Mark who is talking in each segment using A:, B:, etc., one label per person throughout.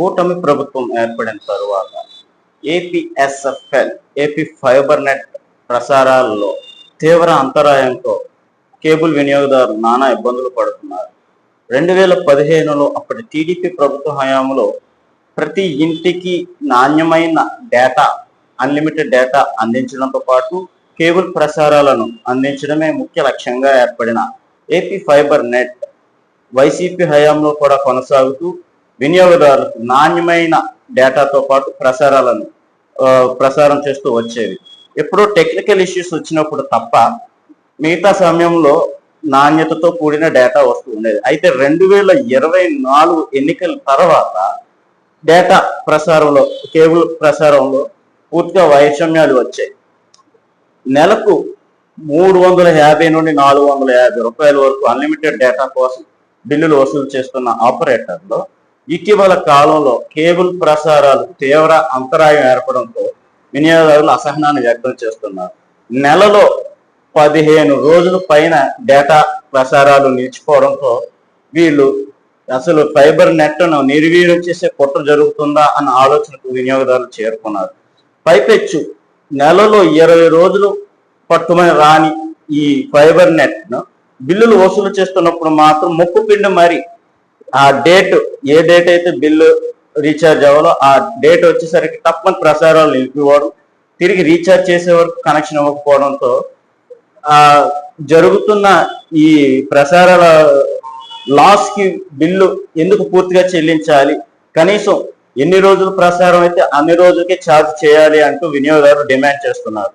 A: కూటమి ప్రభుత్వం ఏర్పడిన తరువాత ఏపీఎస్ఎఫ్ఎల్ ఏపీ ఫైబర్ నెట్ ప్రసారాల్లో తీవ్ర అంతరాయంతో కేబుల్ వినియోగదారులు నానా ఇబ్బందులు పడుతున్నారు. రెండు వేల పదిహేనులో అప్పటి టీడీపీ ప్రభుత్వ హయాంలో ప్రతి ఇంటికి నాణ్యమైన డేటా అన్లిమిటెడ్ డేటా అందించడంతో పాటు కేబుల్ ప్రసారాలను అందించడమే ముఖ్య లక్ష్యంగా ఏర్పడిన ఏపీ ఫైబర్ నెట్ వైసీపీ హయాంలో కూడా కొనసాగుతూ వినియోగదారులకు నాణ్యమైన డేటాతో పాటు ప్రసారాలను ప్రసారం చేస్తూ వచ్చేవి. ఎప్పుడో టెక్నికల్ ఇష్యూస్ వచ్చినప్పుడు తప్ప మిగతా సమయంలో నాణ్యతతో కూడిన డేటా వస్తూ ఉండేది. అయితే రెండు వేల ఇరవై నాలుగు ఎన్నికల తర్వాత డేటా ప్రసారంలో కేబుల్ ప్రసారంలో పూర్తిగా వైషమ్యాలు వచ్చాయి. నెలకు మూడు వందల యాభై నుండి నాలుగు వందల యాభై రూపాయల వరకు అన్లిమిటెడ్ డేటా కోసం బిల్లులు వసూలు చేస్తున్న ఆపరేటర్లో ఇటీవల కాలంలో కేబుల్ ప్రసారాలు తీవ్ర అంతరాయం ఏర్పడంతో వినియోగదారులు అసహనాన్ని వ్యక్తం చేస్తున్నారు. నెలలో పదిహేను రోజుల పైన డేటా ప్రసారాలు నిలిచిపోవడంతో వీళ్ళు అసలు ఫైబర్ నెట్ను నిర్వీర్యం చేసే కుట్ర జరుగుతుందా అన్న ఆలోచనకు వినియోగదారులు చేరుకున్నారు. పైపెచ్చు నెలలో ఇరవై రోజులు పట్టుమని రాని ఈ ఫైబర్ నెట్ను బిల్లులు వసూలు చేస్తున్నప్పుడు మాత్రం ముక్కు పిండి మరి ఆ డేట్ ఏ డేట్ అయితే బిల్లు రీఛార్జ్ అవ్వాలో ఆ డేట్ వచ్చేసరికి తప్పని ప్రసారాలు నిలిపివ్వడం తిరిగి రీఛార్జ్ చేసే వరకు కనెక్షన్ ఇవ్వకపోవడంతో ఆ జరుగుతున్న ఈ ప్రసారాల లాస్కి బిల్లు ఎందుకు పూర్తిగా చెల్లించాలి? కనీసం ఎన్ని రోజులు ప్రసారం అయితే అన్ని రోజులకి ఛార్జ్ చేయాలి అంటూ వినియోగదారులు డిమాండ్ చేస్తున్నారు.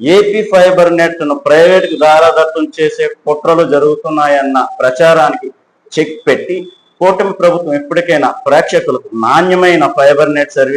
A: ఏపీ ఫైబర్ నెట్ను ప్రైవేట్కు దారాదత్తం చేసే కుట్రలు జరుగుతున్నాయన్న ప్రచారానికి చెక్ పెట్టి కూటమి ప్రభుత్వం ఎప్పటికైనా ప్రేక్షకులకు నాణ్యమైన ఫైబర్ నెట్ సర్వీస్